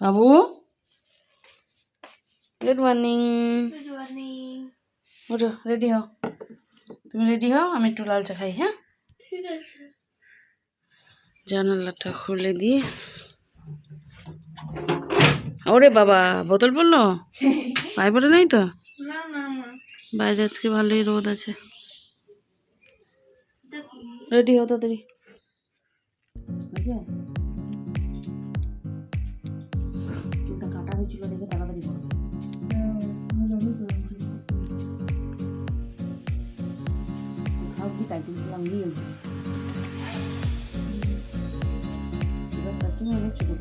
বাবু? Good morning good morning ওঠো ready হও। তুমি রেডি হও? আমি একটু লাল চা খাই হ্যাঁ? ঠিক আছে। জানালাটা খুলে দিয়ে ওরে বাবা বোতল পড়ল? পায়ে পড়ে নাই তো? না না না। বাইরে আজকে ভালোই রোদ আছে। রেডি হও তাড়াতাড়ি। কাটা হয়েছিল দেখে তাড়াতাড়ি কোথাও কি তাই তুলছিলাম নিয়ে এবার অনেক ছোটো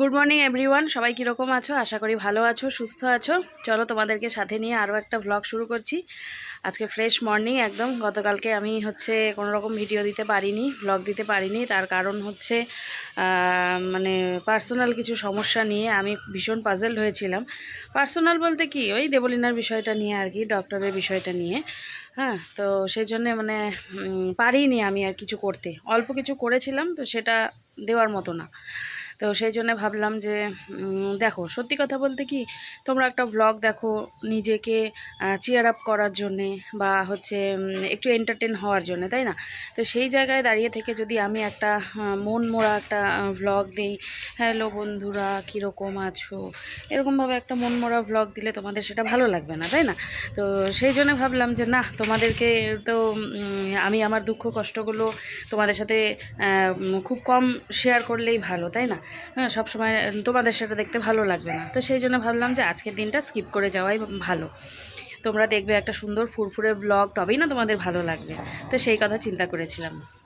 গুড মর্নিং এভরিওয়ান সবাই কীরকম আছো? আশা করি ভালো আছো, সুস্থ আছো। চলো তোমাদেরকে সাথে নিয়ে আরও একটা ভ্লগ শুরু করছি। আজকে ফ্রেশ মর্নিং একদম। গতকালকে আমি হচ্ছে কোনো রকম ভিডিও দিতে পারিনি ভ্লগ দিতে পারিনি। তার কারণ হচ্ছে মানে পার্সোনাল কিছু সমস্যা নিয়ে আমি ভীষণ পাজেলড হয়েছিলাম। পার্সোনাল বলতে কি? ওই দেবলিনার বিষয়টা নিয়ে আর কি ডক্টরের বিষয়টা নিয়ে। হ্যাঁ তো সেই জন্যে মানে পারিনি আমি আর কিছু করতে। অল্প কিছু করেছিলাম, তো সেটা দেওয়ার মতো না। তো সেই জন্য ভাবলাম যে দেখো, সত্যি কথা বলতে কি, তোমরা একটা ব্লগ দেখো নিজেকে চিয়ার আপ করার জন্যে বা হচ্ছে একটু এন্টারটেন হওয়ার জন্য, তাই না? তো সেই জায়গায় দাঁড়িয়ে থেকে যদি আমি একটা মন মোড়া একটা ভ্লগ দিই, হ্যালো বন্ধুরা, কীরকম আছো? এরকমভাবে একটা মন মোড়া ভ্লগ দিলে তোমাদের সেটা ভালো লাগবে না, তাই না? তো সেই জন্য ভাবলাম যে, না, তোমাদেরকে তো আমি আমার দুঃখ কষ্টগুলো তোমাদের সাথে খুব কম শেয়ার করলেই ভালো, তাই না? হ্যাঁ সবসময় তোমাদের সেটা দেখতে ভালো লাগবে না। তো সেই জন্য ভাবলাম যে আজকের দিনটা স্কিপ করে যাওয়াই ভালো। তোমরা দেখবে একটা সুন্দর ফুরফুরে ব্লগ তবেই না তোমাদের ভালো লাগবে। তো সেই কথা চিন্তা করেছিলাম।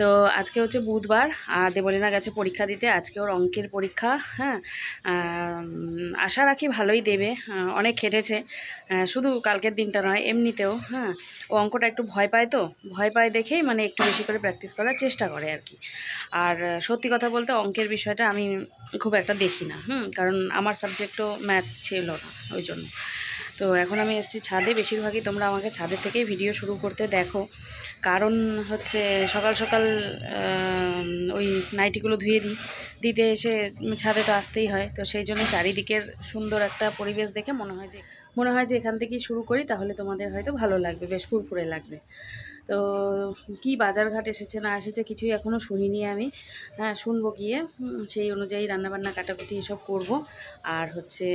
তো আজকে হচ্ছে বুধবার, আর দেবলীনা গেছে পরীক্ষা দিতে, আজকে ওর অঙ্কের পরীক্ষা হ্যাঁ? আশা রাখি ভালোই দেবে অনেক খেটেছে শুধু কালকের দিনটা নয়, এমনিতেও হ্যাঁ? ও অঙ্কটা একটু ভয় পায় তো, ভয় পায় দেখেই মানে একটু বেশি করে প্র্যাকটিস করার চেষ্টা করে আর কি। আর সত্যি কথা বলতে অঙ্কের বিষয়টা আমি খুব একটা দেখি না, হুম? কারণ আমার সাবজেক্টও ম্যাথস ছিল না, ওই জন্য। তো এখন আমি এসেছি ছাদে। বেশিরভাগই তোমরা আমাকে ছাদের থেকেই ভিডিও শুরু করতে দেখো। কারণ হচ্ছে সকাল সকাল ওই নাইটিগুলো ধুয়ে দিই। দিতে এসে ছাদে তো আসতেই হয়। তো সেই জন্য চারিদিকের সুন্দর একটা পরিবেশ দেখে মনে হয় যে মনে হয় যে এখান থেকেই শুরু করি, তাহলে তোমাদের হয়তো ভালো লাগবে, বেশ ফুরফুরে লাগবে। তো কি বাজারঘাট এসেছে না এসেছে কিছুই এখনও শুনিনি আমি। হ্যাঁ শুনব গিয়ে সেই অনুযায়ী রান্নাবান্না, কাটাকুটি এসব করব। আর হচ্ছে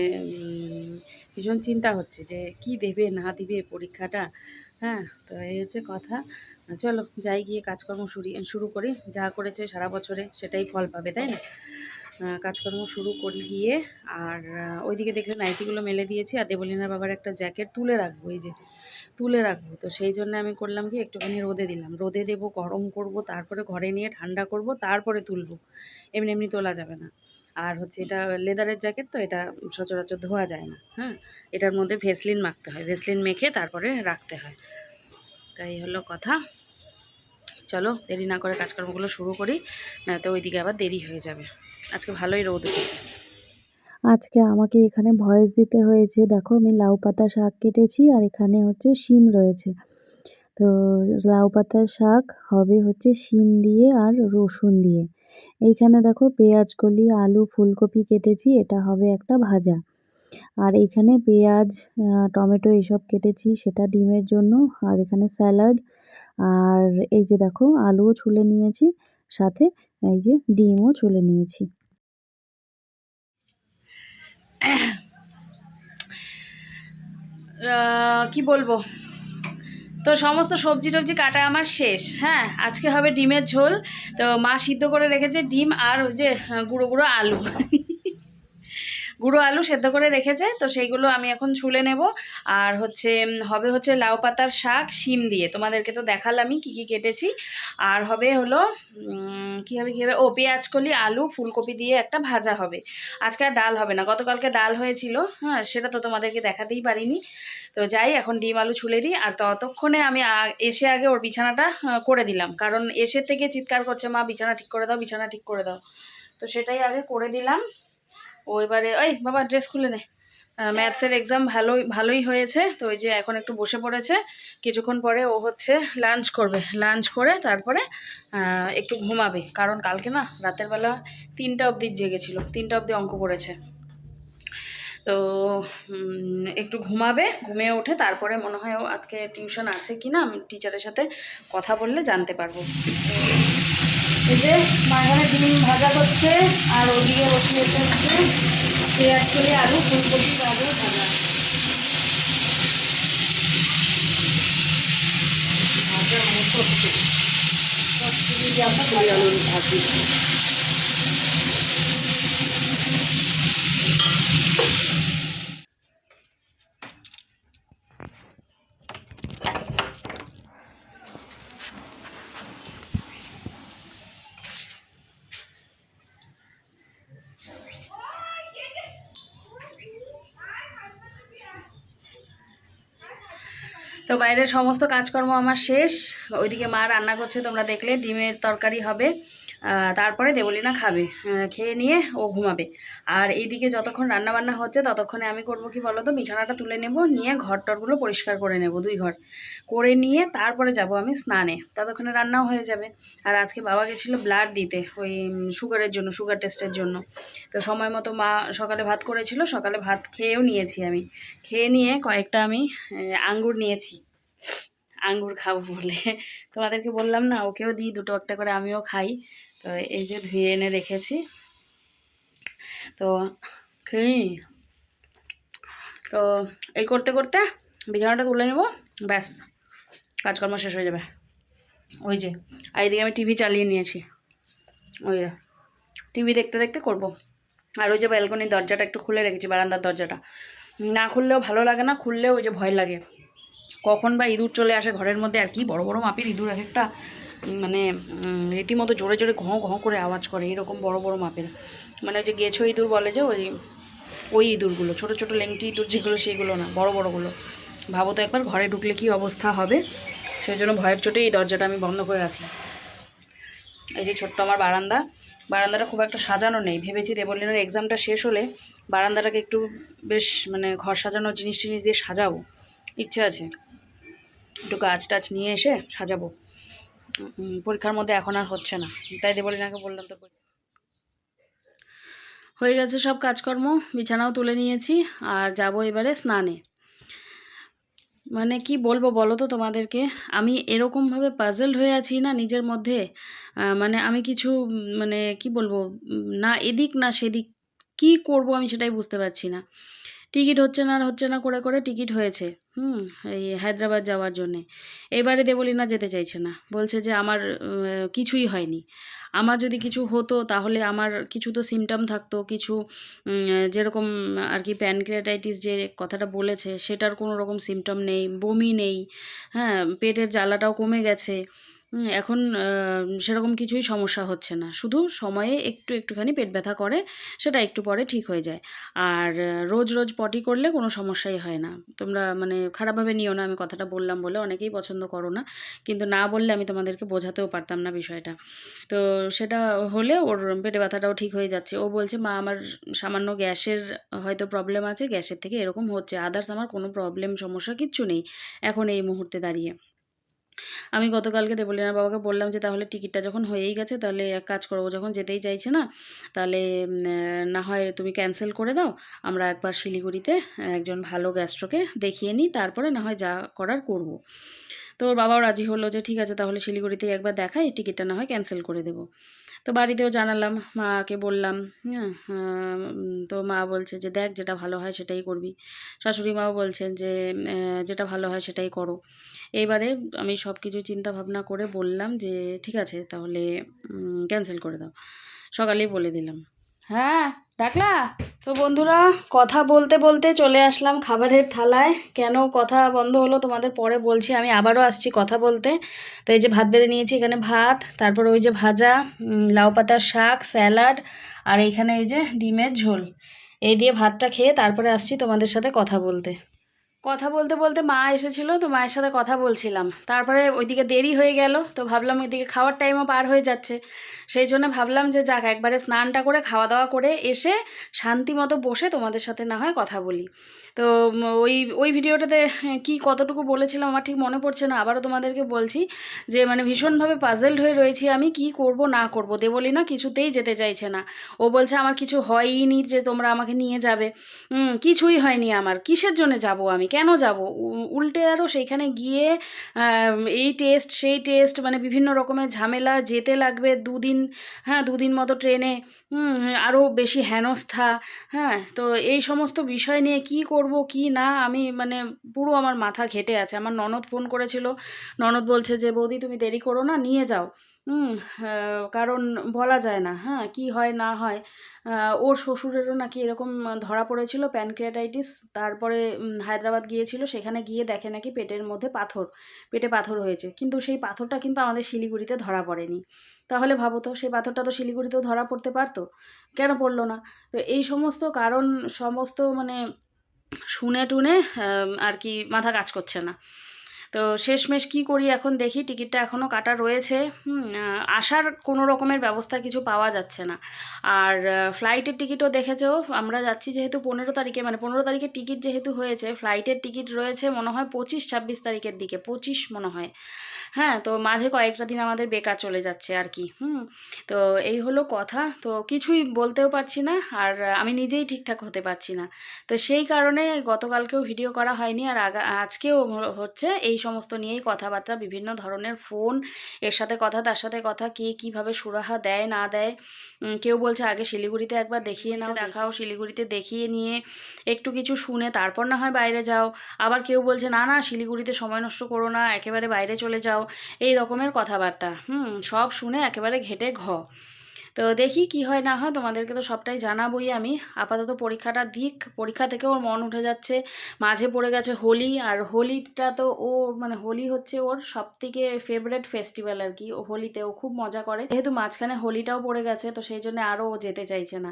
ভীষণ চিন্তা হচ্ছে যে কি দেবে, না দিবে পরীক্ষাটা। হ্যাঁ তো এই হচ্ছে কথা। চলো, যাই গিয়ে কাজকর্ম শুরু শুরু করি। যা করেছে সারা বছরে, সেটাই ফল পাবে, তাই না? কাজকর্ম শুরু করি গিয়ে। আর ওইদিকে দেখলে নাইটিগুলো মেলে দিয়েছি। আর দেবলিনার বাবার একটা জ্যাকেট তুলে রাখব, এই যে, তুলে রাখব। তো সেই জন্য আমি করলাম কি, একটুখানি রোদে দিলাম। রোদে দেবো, গরম করব, তারপরে ঘরে নিয়ে ঠান্ডা করব, তারপরে তুলব। এমনি এমনি তোলা যাবে না। আর হচ্ছে এটা লেদারের জ্যাকেট তো, এটা সচরাচর ধোয়া যায় না। হ্যাঁ এটার মধ্যে ভেসলিন মাখতে হয়। ভেসলিন মেখে তারপরে রাখতে হয়। তাই হলো কথা। চলো, দেরি না করে কাজকর্মগুলো শুরু করি, নয়তো ওইদিকে আবার দেরি হয়ে যাবে। আজকে ভালোই রোদ উঠেছে। আজকে আমাকে এখানে ভয়েস দিতে হয়েছে, দেখো আমি লাউ পাতা শাক কেটেছি আর এখানে হচ্ছে শিম রয়েছে। তো লাউ পাতার শাক হবে হচ্ছে শিম দিয়ে আর রসুন দিয়ে। এইখানে দেখো পেঁয়াজ কলি আলু, ফুলকপি কেটেছি, এটা হবে একটা ভাজা। আর এখানে পেঁয়াজ টমেটো এসব কেটেছি, সেটা ডিমের জন্য। আর এখানে স্যালাড, আর এই যে দেখো আলুও ছুলে নিয়েছি, সাথে এই যে ডিমও ছুলে নিয়েছি। কি বলব? তো সমস্ত সবজি টবজি কাটা আমার শেষ হ্যাঁ? আজকে হবে ডিমের ঝোল, তো মা সিদ্ধ করে রেখেছে ডিম আর ওই যে গুঁড়ো গুঁড়ো আলু। গুঁড়ো আলু সেদ্ধ করে রেখেছে, তো সেইগুলো আমি এখন ছুলে নেব। আর হচ্ছে হবে হচ্ছে লাউ পাতার শাক, শিম দিয়ে। তোমাদেরকে তো দেখালামই কী কী কেটেছি। আর হবে হলো কী হবে কী হবে? ও পেঁয়াজ কলি আলু, ফুলকপি দিয়ে একটা ভাজা হবে। আজকে আর ডাল হবে না। গতকালকে ডাল হয়েছিল হ্যাঁ সেটা তো তোমাদেরকে দেখাতেই পারিনি। তো যাই, এখন ডিম আলু ছুলে দিই। আর ততক্ষণে আমি এসে আগে ওর বিছানাটা করে দিলাম। কারণ এসে থেকে চিৎকার করছে, মা, বিছানা ঠিক করে দাও, বিছানা ঠিক করে দাও। তো সেটাই আগে করে দিলাম। ও এবারে ওই বাবা ড্রেস খুলে নে। ম্যাথসের এক্সাম ভালোই ভালোই হয়েছে। তো ওই যে এখন একটু বসে পড়েছে। কিছুক্ষণ পরে ও হচ্ছে লাঞ্চ করবে। লাঞ্চ করে তারপরে একটু ঘুমাবে। কারণ কালকে না, রাতের বেলা তিনটা অবধি জেগেছিল। তিনটা অবধি অঙ্ক করেছে। তো একটু ঘুমাবে, ঘুমিয়ে ওঠে তারপরে মনে হয় ও আজকে টিউশন আছে কি না আমি টিচারের সাথে কথা বললে জানতে পারব। এই যে মাঝখানে ডিম ভাজা করছে, আর ওদিকে বসিয়েছে হচ্ছে পেঁয়াজ করে আলু, ফুলকপি গাজর ভাজা। ভাজা মানে সবজি। সবজি দিয়ে আমরা ভাজা ভাজি। তো বাইরের সমস্ত কাজকর্ম আমার শেষ। ওইদিকে মা রান্না করছে, তোমরা দেখলে, ডিমের তরকারি হবে। তারপরে দেবলিনা খাবে। খেয়ে নিয়ে ও ঘুমাবে। আর এইদিকে যতক্ষণ রান্না বান্না হচ্ছে, ততক্ষণে আমি করব কি বলো তো বিছানাটা তুলে নেব, নিয়ে ঘর টরগুলো পরিষ্কার করে নেব দুই ঘর। করে নিয়ে তারপরে যাব আমি স্নানে। ততক্ষণে রান্নাও হয়ে যাবে। আর আজকে বাবা গেছিল ব্লাড দিতে, ওই সুগারের জন্য, সুগার টেস্টের জন্য। তো সময় মতো মা সকালে ভাত করেছিল, সকালে ভাত খেয়েও নিয়েছি আমি। খেয়ে নিয়ে কয়েকটা আমি আঙ্গুর নিয়েছি। আঙ্গুর খাব বলে। তোমাদেরকে বললাম না, ওকেও দিই, দুটো একটা করে আমিও খাই। তো এই যে ধুয়ে এনে রেখেছি। তো তো এই করতে করতে বিছানাটা তুলে নেব, ব্যাস, কাজকর্ম শেষ হয়ে যাবে। ওই যে, আর এদিকে আমি টিভি চালিয়ে নিয়েছি। ওই টিভি দেখতে দেখতে করব। আর ওই যে ব্যালকনির দরজাটা একটু খুলে রেখেছি, বারান্দার দরজাটা। না খুললেও ভালো লাগে না, খুললেও ওই যে ভয় লাগে। কখন বা ইঁদুর চলে আসে ঘরের মধ্যে, আর কি বড় বড় মাপের ইঁদুর এক একটা। মানে রীতিমতো জোরে জোরে ঘঁ ঘঁ করে আওয়াজ করে, এরকম বড় বড় মাপের। মানে যে গেছো ইঁদুর বলে যে, ওই ওই ইঁদুরগুলো, ছোট ছোট লেংটি ইঁদুর যেগুলো সেইগুলো না, বড় বড়গুলো। ভাবো তো একবার ঘরে ঢুকলে কি অবস্থা হবে? সেই জন্য ভয়ের চোটে এই দরজাটা আমি বন্ধ করে রাখি। এই যে ছোট্ট আমার বারান্দা, বারান্দাটা খুব একটা সাজানো নেই। ভেবেছি দেবলিনের এক্সামটা শেষ হলে বারান্দাটাকে একটু বেশ মানে ঘর সাজানোর জিনিস টিনিস দিয়ে সাজাবো। ইচ্ছে আছে। একটু গাছ টাছ নিয়ে এসে সাজাবো। পরীক্ষার মধ্যে এখন আর হচ্ছে না। তাই দেবলিনাকে বললাম তো হয়ে গেছে সব কাজকর্ম, বিছানাও তুলে নিয়েছি আর যাব এবারে স্নানে। মানে কি বলব বলো তো তোমাদেরকে, আমি এরকমভাবে পাজলড হয়ে আছি না নিজের মধ্যে মানে আমি কিছু মানে কি বলব না এদিক না সেদিক, কি করব আমি সেটাই বুঝতে পারছি না। টিকিট হচ্ছে না হচ্ছে না করে করে টিকিট হয়েছে। হুম, এই হায়দ্রাবাদ যাওয়ার জন্যে। এবারে দেবলীনা যেতে চাইছে না। বলছে যে আমার কিছুই হয়নি। আমার যদি কিছু হতো তাহলে আমার কিছু তো সিমটম থাকতো, কিছু যেরকম আর কি প্যানক্রিয়াটাইটিস যে কথাটা বলেছে, সেটার কোনো রকম সিমটম নেই, বমি নেই হ্যাঁ পেটের জ্বালাটাও কমে গেছে। এখন সেরকম কিছুই সমস্যা হচ্ছে না। শুধু সময়ে একটু একটুখানি পেট ব্যথা করে, সেটা একটু পরে ঠিক হয়ে যায়। আর রোজ রোজ পটি করলে কোনো সমস্যাই হয় না। তোমরা মানে খারাপভাবে নিও না, আমি কথাটা বললাম বলে অনেকেই পছন্দ করো না। কিন্তু না বললে আমি তোমাদেরকে বোঝাতেও পারতাম না বিষয়টা। তো সেটা হলে ওর পেটে ব্যথাটাও ঠিক হয়ে যাচ্ছে। ও বলছে, মা, আমার সামান্য গ্যাসের হয়তো প্রবলেম আছে, গ্যাসের থেকে এরকম হচ্ছে। আদার্স আমার কোনো প্রবলেম, সমস্যা কিচ্ছু নেই। এখন এই মুহূর্তে দাঁড়িয়ে। আমি গতকালকে দেবলীনার বাবাকে বললাম যে, তাহলে টিকিটটা যখন হয়েই গেছে, তাহলে এক কাজ করব যখন যেতেই চাইছে না, তাহলে না হয় তুমি ক্যান্সেল করে দাও, আমরা একবার শিলিগুড়িতে, একজন ভালো গ্যাস্ট্রোকে দেখিয়ে নিই, তারপরে না হয় যা করার করব। তো ওর বাবাও রাজি হলো যে, ঠিক আছে, তাহলে শিলিগুড়িতেই একবার দেখাই, টিকিটটা না হয় ক্যান্সেল করে দেবো। তো বাড়িতেও জানালাম, মাকে বললাম হ্যাঁ তো মা বলছে যে দেখ যেটা ভালো হয় সেটাই করবি। শাশুড়ি মাও বলছেন যে যেটা ভালো হয় সেটাই করো। এইবারে আমি সব কিছু চিন্তা ভাবনা করে বললাম যে, ঠিক আছে, তাহলে ক্যান্সেল করে দাও। সকালেই বলে দিলাম। হ্যাঁ ডাকলা? তো বন্ধুরা, কথা বলতে বলতে চলে আসলাম খাবারের থালায়। কেন কথা বন্ধ হলো তোমাদের পরে বলছি, আমি আবারও আসছি কথা বলতে। তো এই যে ভাত বেড়ে নিয়েছি, এখানে ভাত, তারপর ওই যে ভাজা লাউ পাতার শাক, স্যালাড, আর এইখানে এই যে ডিমের ঝোল। এই দিয়ে ভাতটা খেয়ে তারপরে আসছি তোমাদের সাথে কথা বলতে। কথা বলতে বলতে মা এসেছিল তো মায়ের সাথে কথা বলছিলাম। তারপরে ওইদিকে দেরি হয়ে গেল, তো ভাবলাম ওইদিকে খাওয়ার টাইমও পার হয়ে যাচ্ছে। সেই জন্য ভাবলাম যে যাক, একবারে স্নানটা করে, খাওয়া দাওয়া করে এসে শান্তি মতো বসে তোমাদের সাথে না হয় কথা বলি। তো ওই ওই ভিডিওটাতে কি কতটুকু বলেছিলাম আমার ঠিক মনে পড়ছে না, আবারও তোমাদেরকে বলছি যে মানে ভীষণভাবে পাজেলড হয়ে রয়েছি আমি কি করব না করব। দেবলি না কিছুতেই যেতে চাইছে না। ও বলছে, আমার কিছু হয়ইনি যে তোমরা আমাকে নিয়ে যাবে। কিছুই হয়নি আমার। কিসের জন্য যাব আমি? কেন যাব? উল্টে আরও সেইখানে গিয়ে এই টেস্ট সেই টেস্ট মানে বিভিন্ন রকমের ঝামেলা, যেতে লাগবে দুদিন হ্যাঁ দুদিন মতো ট্রেনে আরও বেশি হেনস্থা হ্যাঁ তো এই সমস্ত বিষয় নিয়ে কি করব কি না? আমি মানে পুরো আমার মাথা ঘেটে আছে। আমার ননদ ফোন করেছিল। ননদ বলছে যে, বৌদি, তুমি দেরি করো না, নিয়ে যাও। হুম কারণ বলা যায় না। হ্যাঁ কি হয় না হয়। ওর শ্বশুরেরও নাকি এরকম ধরা পড়েছিল প্যানক্রিয়াটাইটিস। তারপরে হায়দ্রাবাদ গিয়েছিল। সেখানে গিয়ে দেখে নাকি পেটের মধ্যে পাথর, পেটে পাথর হয়েছে। কিন্তু সেই পাথরটা কিন্তু আমাদের শিলিগুড়িতে ধরা পড়েনি। তাহলে ভাবো তো, সেই পাথরটা তো শিলিগুড়িতেও ধরা পড়তে পারতো? কেন পড়ল না? তো এই সমস্ত কারণ, সমস্ত মানে শুনে টুনে আর কি মাথা কাজ করছে না। তো শেষমেশ কি করি এখন দেখি টিকিটটা এখনও কাটা রয়েছে। আসার কোনো রকমের ব্যবস্থা কিছু পাওয়া যাচ্ছে না। আর ফ্লাইটের টিকিটও দেখেছ? আমরা যাচ্ছি যেহেতু পনেরো তারিখে মানে পনেরো তারিখে টিকিট যেহেতু হয়েছে ফ্লাইটের টিকিট রয়েছে মনে হয় পঁচিশ ছাব্বিশ তারিখের দিকে, পঁচিশ মনে হয়। হ্যাঁ তো মাঝে কয়েকটা দিন আমাদের বেকার চলে যাচ্ছে আর কি। হুম, তো এই হলো কথা। তো কিছুই বলতেও পারছি না, আর আমি নিজেই ঠিকঠাক হতে পারছি না। তো সেই কারণে গতকালকেও ভিডিও করা হয়নি, আর আজকেও হচ্ছে এই সমস্ত নিয়েই কথাবার্তা বিভিন্ন ধরনের ফোন এর সাথে কথা তার সাথে কথা কে কীভাবে সুরাহা দেয় না দেয়। কেউ বলছে আগে শিলিগুড়িতে একবার দেখিয়ে নাও দেখাও শিলিগুড়িতে দেখিয়ে নিয়ে একটু কিছু শুনে তারপর না হয় বাইরে যাও। আবার কেউ বলছে না না শিলিগুড়িতে সময় নষ্ট করো না একেবারে বাইরে চলে যাও। এই রকমের কথাবার্তা। হুম সব শুনে একেবারে ঘেটে ঘ। তো দেখি কি হয়, না হয় তোমাদেরকে তো সবটাই জানাবোই আমি। আপাতত পরীক্ষাটা দিক, পরীক্ষা থেকে ওর মন উঠে যাচ্ছে, মাঝে পড়ে গেছে হোলি, আর হোলিটা তো ও মানে হোলি হচ্ছে ওর সব থেকে ফেভারেট ফেস্টিভ্যাল আর কি, ও হোলিতে ও খুব মজা করে। যেহেতু মাঝখানে হোলিটাও পড়ে গেছে, তো সেই জন্য আরও ও যেতে চাইছে না।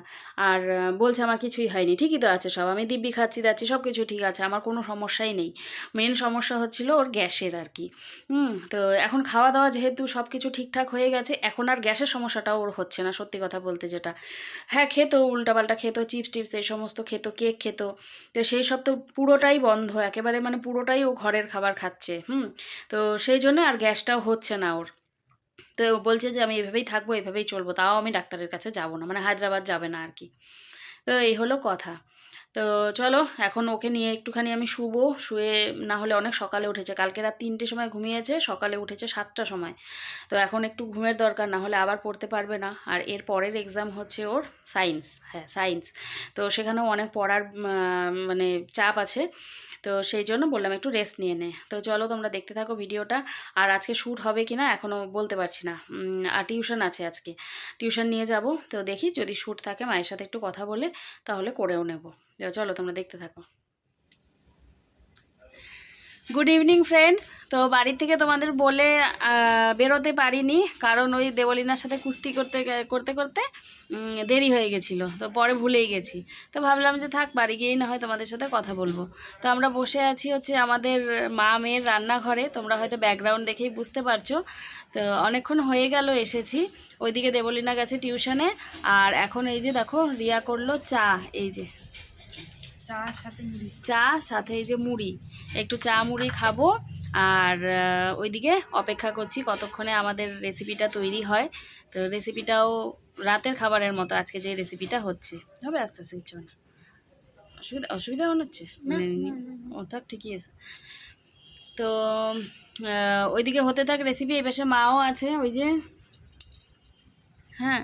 আর বলছে আমার কিছুই হয়নি। ঠিকই তো আছে সব, আমি দিব্যি খাচ্ছি, যাচ্ছি সব কিছু ঠিক আছে, আমার কোনো সমস্যাই নেই। মেন সমস্যা হচ্ছিল ওর গ্যাসের আর কি। হুম, তো এখন খাওয়া দাওয়া যেহেতু সব কিছু ঠিকঠাক হয়ে গেছে, এখন আর গ্যাসের সমস্যাটাও ওর হচ্ছে না। সত্যি কথা বলতে যেটা। হ্যাঁ খেত, উল্টাপাল্টা খেত চিপস টিপস এই সমস্ত খেত কেক খেত। তো সেই সব তো পুরোটাই বন্ধ, একেবারে মানে পুরোটাই ও ঘরের খাবার খাচ্ছে, হুম? তো সেই জন্য আর গ্যাসটাও হচ্ছে না ওর। তো বলছে যে, আমি এভাবেই থাকব, এভাবেই চলবো, তাও আমি ডাক্তারের কাছে যাব না মানে হায়দ্রাবাদ যাবে না আর কি। তো এই হলো কথা। তো চলো, এখন ওকে নিয়ে একটুখানি আমি শুবো। শুয়ে না হলে অনেক সকালে উঠেছে। কালকে রাত তিনটে সময় ঘুমিয়েছে, সকালে উঠেছে সাতটার সময়। তো এখন একটু ঘুমের দরকার, না হলে আবার পড়তে পারবে না। আর এর পরের এক্সাম হচ্ছে ওর সায়েন্স হ্যাঁ সায়েন্স তো সেখানেও অনেক পড়ার মানে চাপ আছে। তো সেই জন্য বললাম একটু রেস্ট নিয়ে নে। তো চলো, তোমরা দেখতে থাকো ভিডিওটা। আর আজকে শ্যুট হবে কি না এখনও বলতে পারছি না। আর টিউশন আছে আজকে। টিউশন নিয়ে যাব। তো দেখি যদি শ্যুট থাকে, মায়ের সাথে একটু কথা বলে, তাহলে করেও নেব। চলো তোমরা দেখতে থাকো। গুড ইভিনিং ফ্রেন্ডস তো বাড়ি থেকে তোমাদের বলে বেরোতে পারিনি, কারণ ওই দেবলিনার সাথে কুস্তি করতে করতে করতে দেরি হয়ে গেছিল। তো পরে ভুলেই গেছি। তো ভাবলাম যে থাক, বাড়ি গিয়েই না হয় তোমাদের সাথে কথা বলব। তো আমরা বসে আছি হচ্ছে আমাদের মা, মেয়ের রান্নাঘরে। তোমরা হয়তো ব্যাকগ্রাউন্ড দেখেই বুঝতে পারছ। তো অনেকক্ষণ হয়ে গেল, এসেছি। ওইদিকে দেবলিনা গেছে টিউশনে আর এখন এই যে দেখো, রিয়া করল চা। এই যে চা সাথে এই যে মুড়ি। একটু চা মুড়ি খাব আর ওইদিকে অপেক্ষা করছি কতক্ষণে আমাদের রেসিপিটা তৈরি হয়। তো রেসিপিটাও রাতের খাবারের মতো আজকে যে রেসিপিটা হচ্ছে। হবে আস্তে আস্তে কিছু না। অসুবিধা অসুবিধা মনে হচ্ছে? মানে ও থাক ঠিকই আছে। তো ওইদিকে হতে থাক রেসিপি এই পাশে মাও আছে ওই যে হ্যাঁ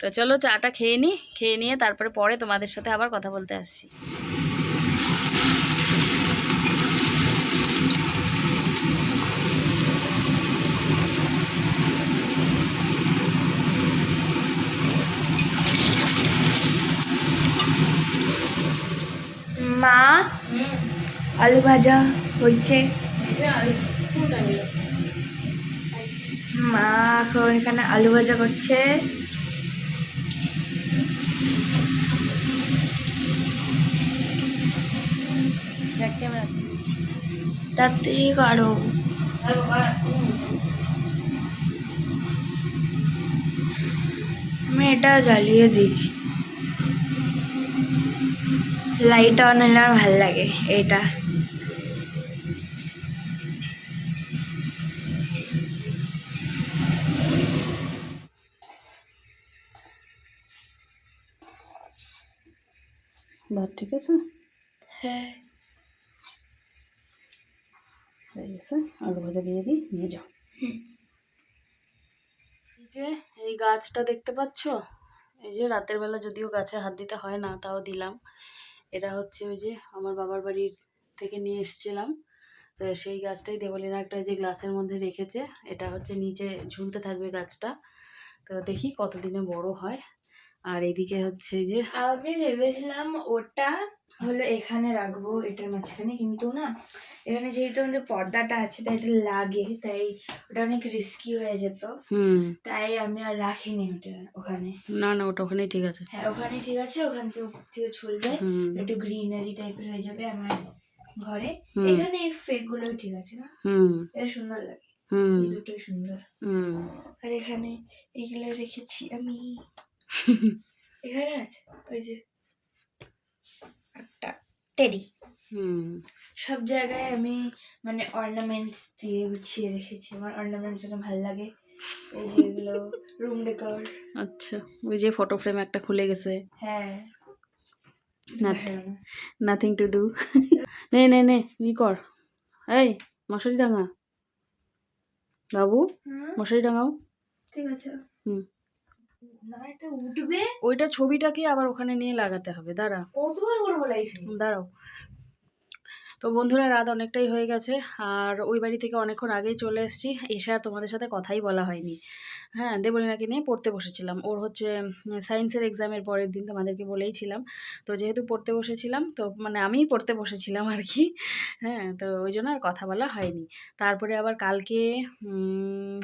তো চলো চাটা খেয়ে নিই খেয়ে নিয়ে তারপরে পরে তোমাদের সাথে আবার কথা বলতে আসছি। মা আলু ভাজা হচ্ছে। মা এখন এখানে আলু ভাজা করছে। তাড়াতাড়ি করো। আমি এটা জ্বালিয়ে দিই। লাইট অন হলে আমার ভালো লাগে এটা ভাত ঠিক আছে? হ্যাঁ। হয়ে গেছে। আলু ভাজা দিয়ে দিই নিয়ে যাও। এই যে এই গাছটা দেখতে পাচ্ছ? এই যে রাতের বেলা যদিও গাছে হাত দিতে হয় না তাও দিলাম। এটা হচ্ছে ওই যে আমার বাবার বাড়ির থেকে নিয়ে এসেছিলাম। তো সেই গাছটাই দেবলিনা একটা ওই যে গ্লাসের মধ্যে রেখেছে। এটা হচ্ছে নিচে ঝুলতে থাকবে গাছটা। তো দেখি কতদিনে বড় হয়। আর এদিকে হচ্ছে যে আমি ভেবেছিলাম ওটা হলো এখানে রাখব এটার মাঝখানে কিন্তু না এখানে যেহেতু আমাদের পর্দাটা আছে তাই এটা লাগে তাই ওটা অনেক রিস্কি হয়ে যেত। হুম। তাই আমি আর রাখিনি ওটা ওখানে। না না ওটা ওখানেই ঠিক আছে। হ্যাঁ ওখানে ঠিক আছে ওখান থেকে থেকে ছুলবে। একটু গ্রিনারি টাইপের হয়ে যাবে আমার ঘরে। এখানে এই ফেকগুলো ঠিক আছে না? হুম। এটা সুন্দর লাগে। হুম। দুটোই সুন্দর। হুম। আর এখানে এইগুলো রেখেছি আমি। এখানে আছে ওই যে একটা টেডি হুম। সব জায়গায় আমি মানে অর্নামেন্টস দিয়ে গুছিয়ে রেখেছি আমার অর্নামেন্টস যেন ভালো লাগে। এই যে এগুলো রুম ডেকর আচ্ছা ওই যে ফটো ফ্রেম একটা খুলে গেছে। হ্যাঁ। নাথিং টু ডু নে নে নে ই কর। এই মশারি ডাঙা। বাবু মশারি ডাঙাও। ঠিক আছে। হুম। উঠবে? ওইটা ছবিটাকে আবার ওখানে নিয়ে লাগাতে হবে দাঁড়া। কতবার করব লাইফে দাঁড়াও। তো বন্ধুরা রাত অনেকটাই হয়ে গেছে আর ওই বাড়ি থেকে অনেকক্ষণ আগেই চলে এসেছি এসে আর তোমাদের সাথে কথাই বলা হয়নি। হ্যাঁ দেবলিনাকে নিয়ে পড়তে বসেছিলাম। ওর হচ্ছে সায়েন্সের এক্সামের পরের দিন তোমাদেরকে বলেইছিলাম। তো যেহেতু পড়তে বসেছিলাম, তো মানে আমিই পড়তে বসেছিলাম আর কি। হ্যাঁ তো ওই জন্য আর কথা বলা হয়নি। তারপরে আবার কালকে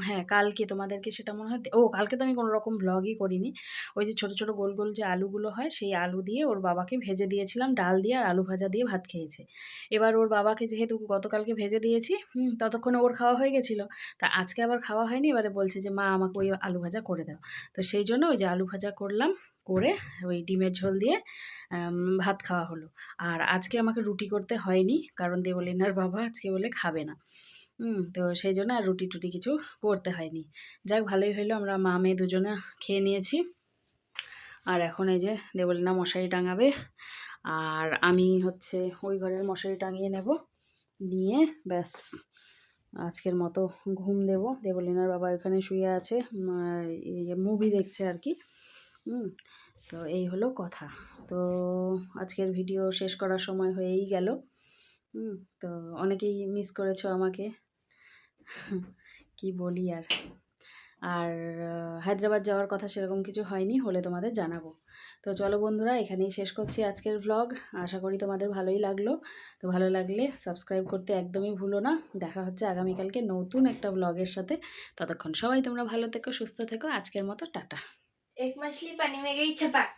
হ্যাঁ কালকে তোমাদেরকে সেটা মনে হয়, ও, কালকে তো আমি কোনো রকম ব্লগই করিনি। ওই যে ছোট ছোট গোল গোল যে আলুগুলো হয়, সেই আলু দিয়ে ওর বাবাকে ভেজে দিয়েছিলাম। ডাল দিয়ে আর আলু ভাজা দিয়ে ভাত খেয়েছে। এবার ওর বাবাকে যেহেতু গতকালকে ভেজে দিয়েছি ততক্ষণে ওর খাওয়া হয়ে গেছিল। তা আজকে আবার খাওয়া হয়নি? এবারে বলছে যে, মা, আমাকে ওই আলু ভাজা করে দাও। তো সেই জন্য ওই যে আলু ভাজা করলাম, করে ওই ডিমের ঝোল দিয়ে ভাত খাওয়া হলো। আর আজকে আমাকে রুটি করতে হয়নি, কারণ দেবলিনার বাবা আজকে বলে খাবে না। তো সেই জন্য আর রুটি টুটি কিছু করতে হয়নি। যাক, ভালোই হলো আমরা মা মেয়ে দুজনে খেয়ে নিয়েছি। আর এখন এই যে দেবলিনা মশারি টাঙাবে, আর আমি হচ্ছে ওই ঘরের মশারি টাঙিয়ে নেব। নিয়ে ব্যাস। আজকের মতো ঘুম দেব। দেবলিনার বাবা এখানে শুয়ে আছে মুভি দেখছে আর কি। তো এই হলো কথা। তো আজকের ভিডিও শেষ করার সময় হয়েই গেল। তো অনেকেই মিস করেছ আমাকে। কি বলি আর? আর হায়দ্রাবাদ যাওয়ার কথা সেরকম কিছু হয়নি, হলে তোমাদের জানাব। তো চলো বন্ধুরা, এখানেই শেষ করছি আজকের ভ্লগ আশা করি তোমাদের ভালোই লাগল। তো ভালো লাগলে সাবস্ক্রাইব করতে একদমই ভুলো না। দেখা হচ্ছে আগামীকালকে নতুন একটা ভ্লগের সাথে। ততক্ষণ সবাই তোমরা ভালো থেকো, সুস্থ থেকো। আজকের মতো টাটা। এক মাসলি পানি মেঘে ইচ্ছা পাক